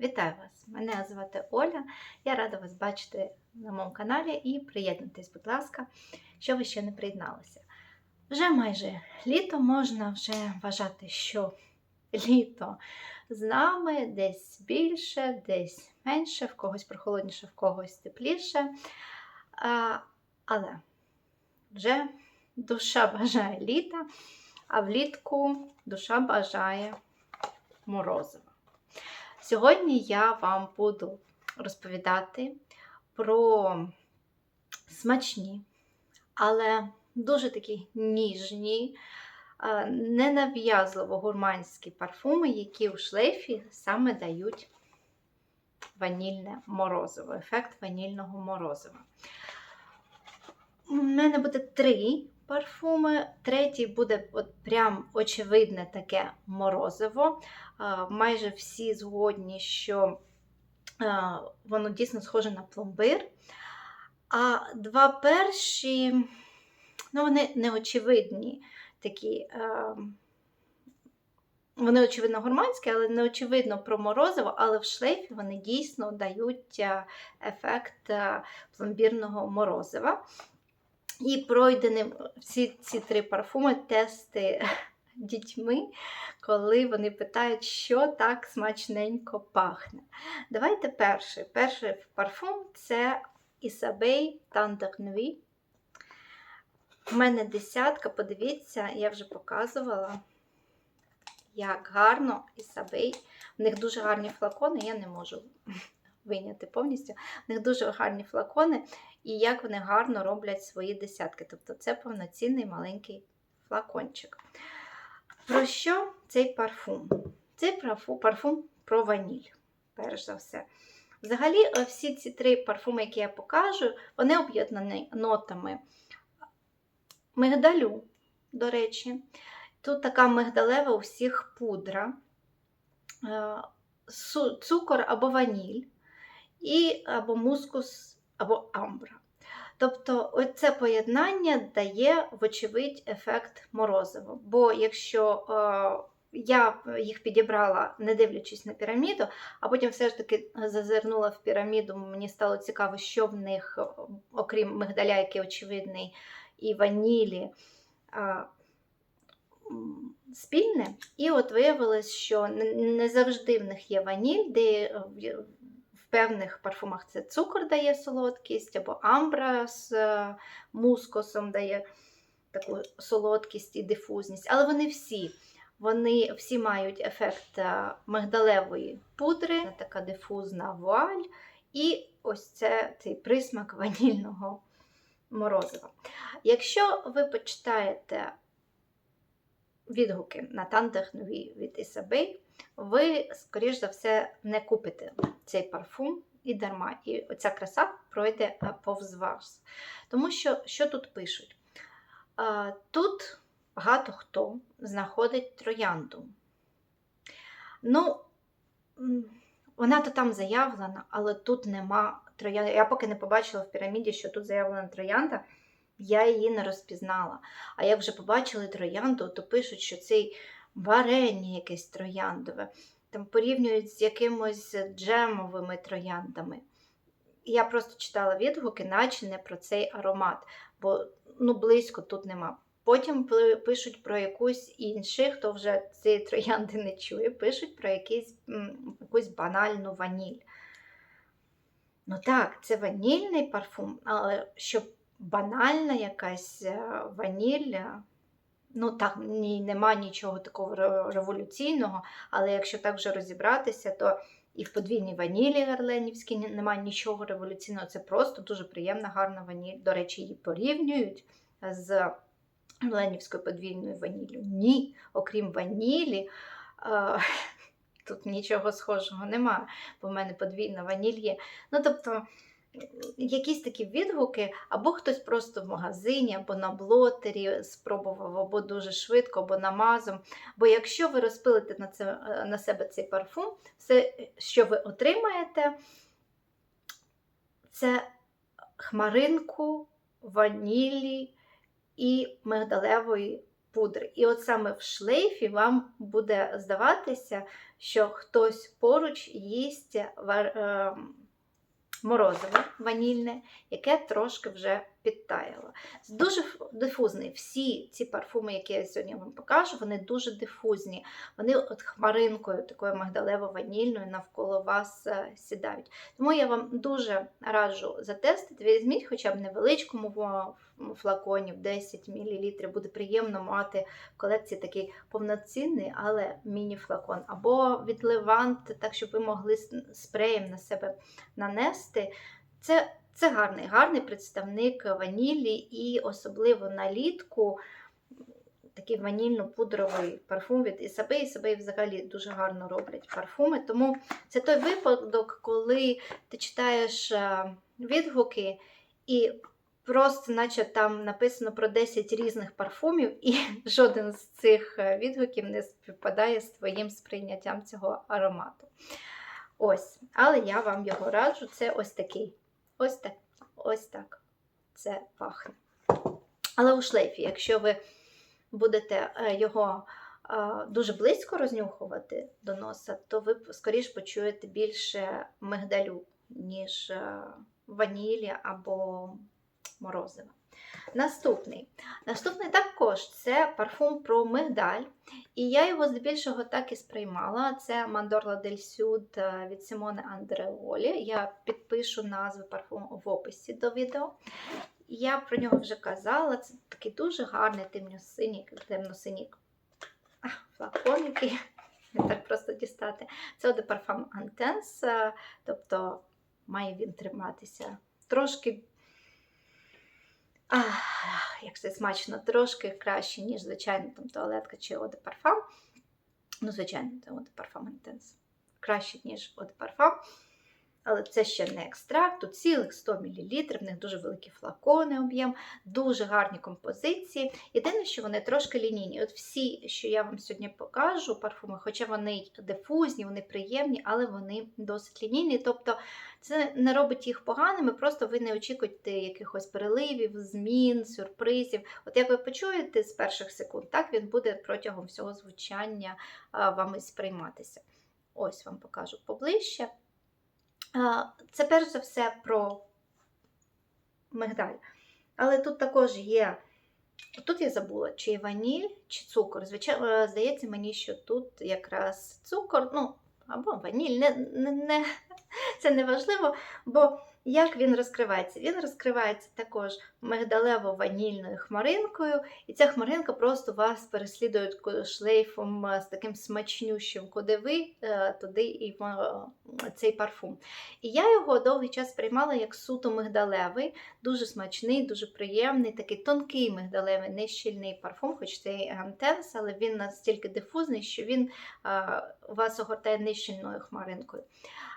Вітаю вас! Мене звати Оля. Я рада вас бачити на моєму каналі і приєднуйтесь, будь ласка, що ви ще не приєдналися. Вже майже літо можна вже вважати, що літо з нами десь більше, десь менше, в когось прохолодніше, в когось тепліше. А, але вже душа бажає літа, а влітку душа бажає морозива. Сьогодні я вам буду розповідати про смачні, але дуже такі ніжні, е, ненав'язливо гурманські парфуми, які у шлейфі саме дають ванільне морозиво, ефект ванільного морозива. У мене буде три парфуми. Третій буде от прям очевидне таке морозиво. Майже всі згодні, що воно дійсно схоже на пломбир. А два перші, ну, вони неочевидні такі. Вони, очевидно, гурманські, але не очевидно про морозиво, але в шлейфі вони дійсно дають ефект пломбірного морозива. І пройдені всі ці три парфуми тести дітьми, коли вони питають, що так смачненько пахне. Давайте перший. Перший парфум це Ісабей Тандер Нуї. У мене десятка, подивіться, я вже показувала, як гарно Ісабей. В них дуже гарні флакони, я не можу виняти повністю. В них дуже гарні флакони, і як вони гарно роблять свої десятки. Тобто це повноцінний маленький флакончик. Про що цей парфум? Цей парфум, про ваніль, перш за все. Взагалі, всі ці три парфуми, які я покажу, вони об'єднані нотами мигдалю, до речі. Тут така мигдалева у всіх пудра, е, цукор або ваніль, і або мускус, або амбра. Тобто, оце поєднання дає, вочевидь, ефект морозива. Бо якщо е, я їх підібрала, не дивлячись на піраміду, а потім все ж таки зазирнула в піраміду, мені стало цікаво, що в них, окрім мигдаля, який очевидний, і ванілі. Е, Спільне, і от виявилось, що не завжди в них є ваніль, де певних парфумах це цукор дає солодкість, або амбра з мускусом дає таку солодкість і дифузність. Але вони всі вони всі мають ефект мигдалевої пудри, така дифузна вуаль, і ось це цей присмак ванільного морозива. Якщо ви почитаєте відгуки на тантехнові від Ісабей, ви, скоріш за все, не купите цей парфум і дарма. І оця краса пройде повз вас. Тому що, що тут пишуть? Тут багато хто знаходить троянду. Ну, вона то там заявлена, але тут нема троянди. Я поки не побачила в піраміді, що тут заявлена троянда я її не розпізнала. А як вже побачили троянду, то пишуть, що цей варення якесь трояндове, там порівнюють з якимось джемовими трояндами. Я просто читала відгуки, наче не про цей аромат, бо ну, близько тут нема. Потім пишуть про якусь іншу, хто вже цієї троянди не чує, пишуть про якийсь, якусь банальну ваніль. Ну так, це ванільний парфум, але щоб банальна якась е, ваніль. Ну, так, ні, нема нічого такого революційного, але якщо так вже розібратися, то і в подвійній ванілі Гарленівській немає нічого революційного. Це просто дуже приємна, гарна ваніль. До речі, її порівнюють з Гарленівською подвійною ваніллю. Ні, окрім ванілі, е тут нічого схожого немає, бо в мене подвійна ваніль є. Ну, тобто, якісь такі відгуки, або хтось просто в магазині, або на блотері спробував, або дуже швидко, або намазом. Бо якщо ви розпилите на, це, на себе цей парфум, все, що ви отримаєте, це хмаринку, ванілі і мигдалевої пудри. І от саме в шлейфі вам буде здаватися, що хтось поруч їсть вар... морозиво ванільне, яке трошки вже підтаяло. Дуже дифузний. Всі ці парфуми, які я сьогодні вам покажу, вони дуже дифузні. Вони от хмаринкою, такою мигдалево-ванільною навколо вас е, сідають. Тому я вам дуже раджу затестити. Візьміть хоча б невеличкому флаконі в 10 мл. Буде приємно мати в колекції такий повноцінний, але міні-флакон. Або від Левант, так щоб ви могли спреєм на себе нанести. Це, це гарний, гарний представник ванілі і особливо на літку такий ванільно-пудровий парфум від Ісабей. Ісабей взагалі дуже гарно роблять парфуми. Тому це той випадок, коли ти читаєш е, відгуки і просто, наче там написано про 10 різних парфумів, і жоден з цих е, відгуків не співпадає з твоїм сприйняттям цього аромату. Ось, але я вам його раджу. Це ось такий. Ось так. Ось так. Це пахне. Але у шлейфі, якщо ви будете е, його е, дуже близько рознюхувати до носа, то ви скоріш почуєте більше мигдалю, ніж е, ванілі або морозива. Наступний. Наступний також це парфум про мигдаль. І я його здебільшого так і сприймала. Це Mandorla del Sud е, від Симоне Андреолі. Я підпишу назву парфуму в описі до відео. Я про нього вже казала. Це такий дуже гарний темно-синій, темно-синій флакон, який так просто дістати. Це de Parfum Intense, е, тобто має він триматися трошки. Як це смачно, трошки краще, ніж звичайно там туалетка чи оде парфам. Ну, звичайно, це оде парфам Intense. Краще, ніж оде парфам. Але це ще не екстракт, тут цілих 100 мл, в них дуже великі флакони об'єм, дуже гарні композиції. Єдине, що вони трошки лінійні. От всі, що я вам сьогодні покажу, парфуми, хоча вони дифузні, вони приємні, але вони досить лінійні. Тобто це не робить їх поганими, просто ви не очікуєте якихось переливів, змін, сюрпризів. От як ви почуєте з перших секунд, так він буде протягом всього звучання вами сприйматися. Ось вам покажу поближче. Це перш за все про мигдаль. Але тут також є. Тут я забула, чи ваніль, чи цукор. Звичайно, здається мені, що тут якраз цукор, ну, або ваніль, не, не, не, це не важливо, бо як він розкривається? Він розкривається також мигдалево-ванільною хмаринкою, і ця хмаринка просто вас переслідує шлейфом е, з таким смачнющим, куди ви е, туди і цей парфум. І я його довгий час сприймала як суто мигдалевий, дуже смачний, дуже приємний, такий тонкий мигдалевий, не щільний парфум, хоч це і антенс, але він настільки дифузний, що він е, вас огортає нещільною хмаринкою.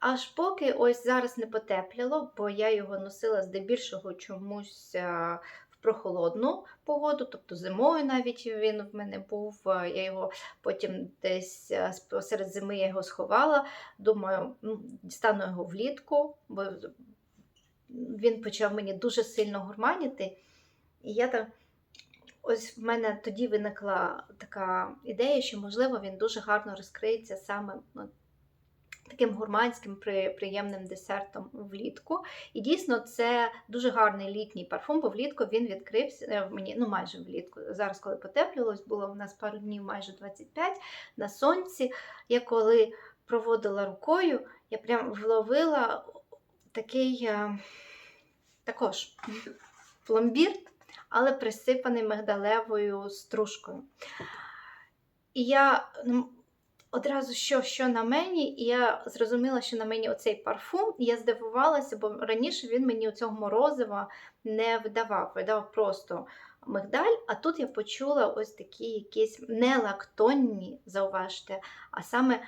Аж поки ось зараз не потепляло, бо я його носила здебільшого чомусь е, в прохолодну погоду, тобто зимою навіть він в мене був. е, Я його потім десь е, посеред зими я його сховала. Думаю, ну, дістану його влітку, бо він почав мені дуже сильно гурманіти. І я так. Ось в мене тоді виникла така ідея, що, можливо, він дуже гарно розкриється саме ну, таким гурманським приємним десертом влітку. І дійсно це дуже гарний літній парфум, бо влітку він відкрився е, мені, ну майже влітку. Зараз, коли потеплювалось, було в нас пару днів майже 25 на сонці. Я коли проводила рукою, я прям вловила такий е, також пломбір, але присипаний мигдалевою стружкою. І я ну, одразу що, що на мені, і я зрозуміла, що на мені оцей парфум, і я здивувалася, бо раніше він мені цього морозива не видавав, видавав просто мигдаль, а тут я почула ось такі якісь не лактонні, зауважте, а саме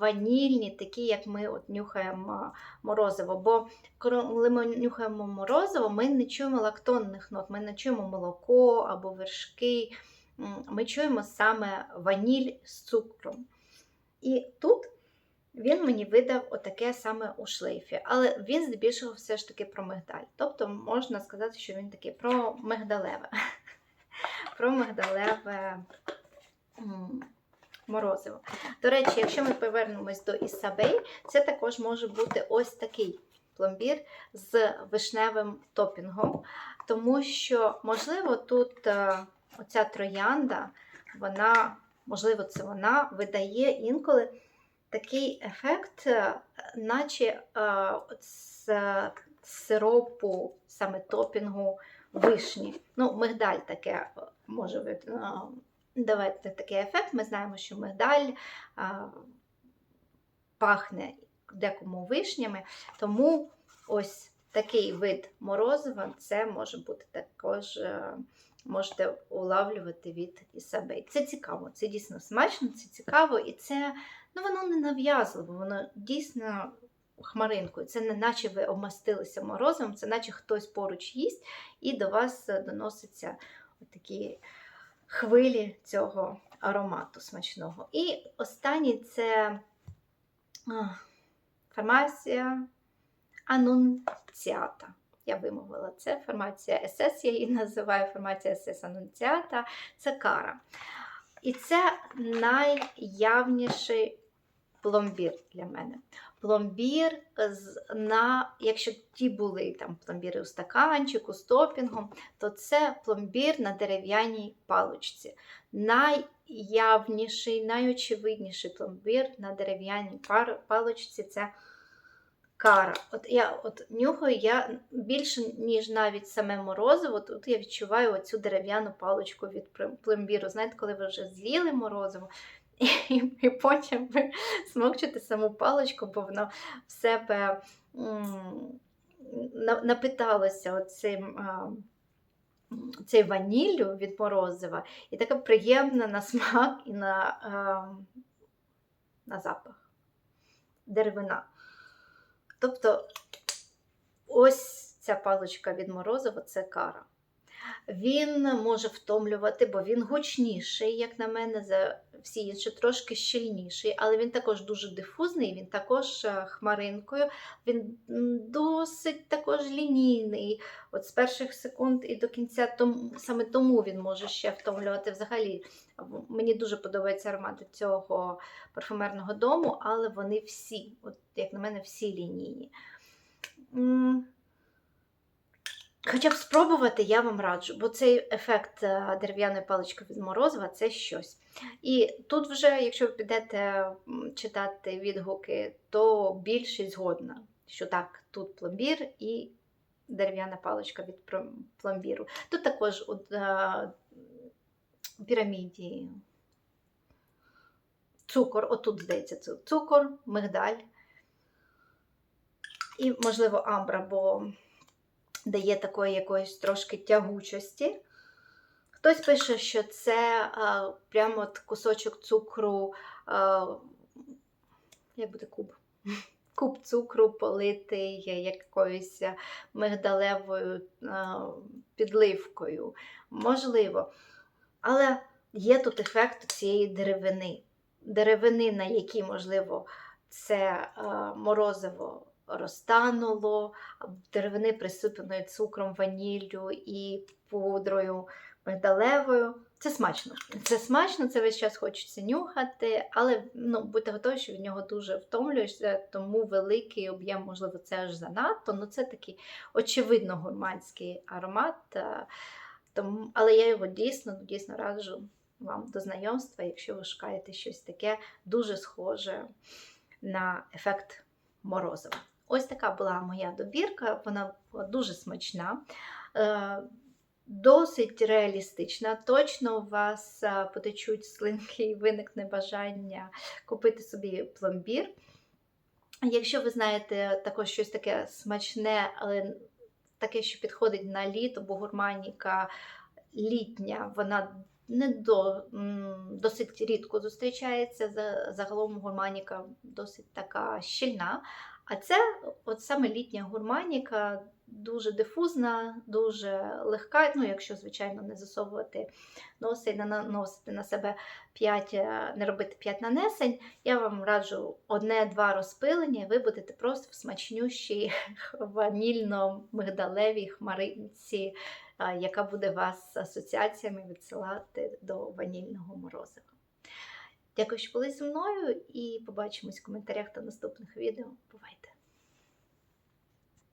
ванільні, такі, як ми от нюхаємо морозиво. Бо коли ми нюхаємо морозиво, ми не чуємо лактонних нот, ми не чуємо молоко або вершки. Ми чуємо саме ваніль з цукром. І тут він мені видав отаке саме у шлейфі. Але він здебільшого все ж таки про мигдаль. Тобто можна сказати, що він такий про мигдалеве. про мигдалеве морозиво. До речі, якщо ми повернемось до Ісабей, це також може бути ось такий пломбір з вишневим топінгом, тому що, можливо, тут е, оця троянда, вона, можливо, це вона видає інколи такий ефект, е, наче е, з сиропу, саме топінгу вишні. Ну, мигдаль таке е, може давати такий ефект. Ми знаємо, що мигдаль пахне декому вишнями, тому ось такий вид морозива це може бути також. Можете улавлювати від Ісабей. Це цікаво, це дійсно смачно, це цікаво, і це ну, воно не нав'язливо, воно дійсно хмаринкою. Це не наче ви обмастилися морозивом, це наче хтось поруч їсть, і до вас доносяться такі хвилі цього аромату смачного. І останній це фармація Анунціата. Я вимовила це. Фармація СС, я її називаю фармація СС Анунціата. Це кара. І це найявніший пломбір для мене. Пломбір на, якщо ті були там пломбіри у стаканчику з то це пломбір на дерев'яній паличці. Найявніший, найочевидніший пломбір на дерев'яній паличці це кара. От я от нюхаю, я більше, ніж навіть саме морозиво, тут я відчуваю оцю дерев'яну паличку від пломбіру. Знаєте, коли ви вже з'їли морозиво, і, і потім ви смокчете саму паличку, бо воно в себе м, на- напиталося оцим. а, Цей ваніллю від морозива, і така приємна на смак і на, а, на запах. Деревина. Тобто, ось ця паличка від Морозова це кара. Він може втомлювати, бо він гучніший, як на мене, за всі інші, трошки щільніший, але він також дуже дифузний, він також е, хмаринкою, він досить також лінійний. От з перших секунд і до кінця, тому, саме тому він може ще втомлювати взагалі. Мені дуже подобаються аромати цього парфумерного дому, але вони всі, от, як на мене, всі лінійні. Хоча б спробувати я вам раджу, бо цей ефект е, дерев'яної палички від морозива це щось. І тут вже, якщо ви підете читати відгуки, то більшість згодна, що так, тут пломбір і дерев'яна паличка від пломбіру. Тут також у е, піраміді цукор, отут, здається, цукор, мигдаль і, можливо, амбра, бо дає такої якоїсь трошки тягучості. Хтось пише, що це а, прямо от кусочок цукру, а, як буде куб? Куб цукру политий якоюсь мигдалевою а, підливкою. Можливо. Але є тут ефект цієї деревини. Деревини, на якій, можливо, це а, морозиво розтануло, деревини присипаної цукром, ваніллю і пудрою мигдалевою. Це смачно. Це смачно, це весь час хочеться нюхати, але ну, будьте готові, що від нього дуже втомлюєшся, тому великий об'єм, можливо, це аж занадто. Ну, це такий очевидно гурманський аромат. Тому, але я його дійсно, дійсно раджу вам до знайомства, якщо ви шукаєте щось таке дуже схоже на ефект морозива. Ось така була моя добірка, вона була дуже смачна, е, досить реалістична. Точно у вас е, потечуть слинки і виникне бажання купити собі пломбір. Якщо ви знаєте також щось таке смачне, але таке, що підходить на літо, бо гурманіка літня, вона не до, досить рідко зустрічається. Загалом гурманіка досить така щільна. А це от саме літня гурманіка дуже дифузна, дуже легка. Ну, якщо, звичайно, не засовувати носи і наносити на себе 5, не робити 5 нанесень, я вам раджу одне-два розпилення, і ви будете просто в смачнющій ванільно-мигдалевій хмаринці, яка буде вас асоціаціями відсилати до ванільного морозива. Дякую, що були зі мною, і побачимось в коментарях та наступних відео.